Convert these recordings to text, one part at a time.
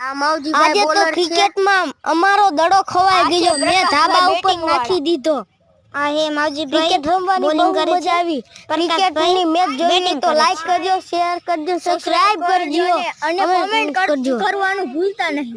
આજે તો ક્રિકેટમાં અમારો દડો ખવાઈ ગયો. મેં ધાબા ઉપર નાખી દીધો. આ હે માવજીભાઈ ક્રિકેટ રમવાની બોલિંગ કરે છે. આવી. ક્રિકેટની મેચ જોઈ batting તો લાઈક કરજો શેર કરજો સબસ્ક્રાઇબ કરજો અને comment કરજો. કરવાનું ભૂલતા નહીં.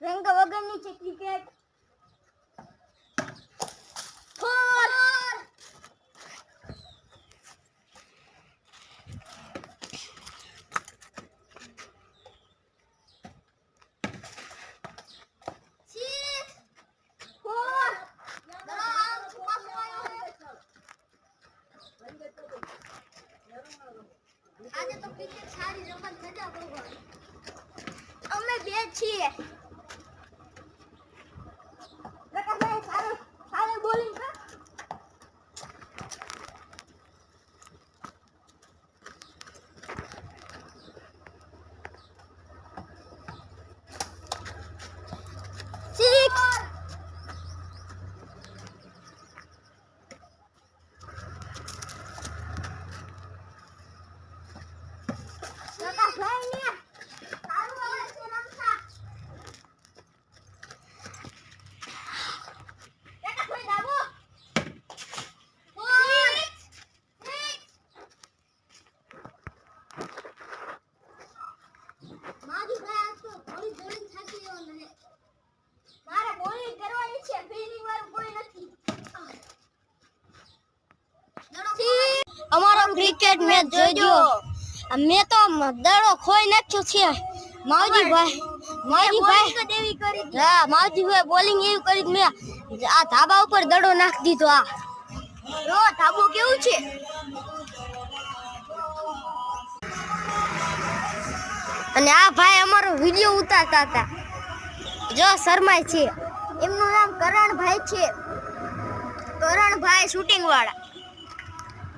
રંગ વગરની છે ક્રિકેટ આજે તો ક્રિકેટ સારી રમત મજા બહુ અમે બે છીએ પ્રકાશભાઈ સારું સારું બોલિંગ કર સિક્સ પ્રકાશભાઈ ને સારું આવે છે રમતા પ્રકાશભાઈ દાબો સિક્સ મારી ભાઈ આ તો થોડી બોલિંગ થતી એવો મને મારે બોલિંગ કરવાની છે ફિલ્ડિંગ વાળું કોઈ નથી અમારો ક્રિકેટ મેચ જોજો. મેં તો દડો ખોઈ નાખ્યો છે. માવજીભાઈ માવજીભાઈ. હા માવજીભાઈ બોલિંગ એવી કરી મેં આ ધાબા ઉપર દડો નાખી દીધો આ. જો ધાબો કેવું છે? અને આ ભાઈ અમારો વીડિયો ઉતારતા હતા. જો શર્માય છે. એમનું નામ કરણભાઈ છે. કરણભાઈ શૂટિંગ વાળા.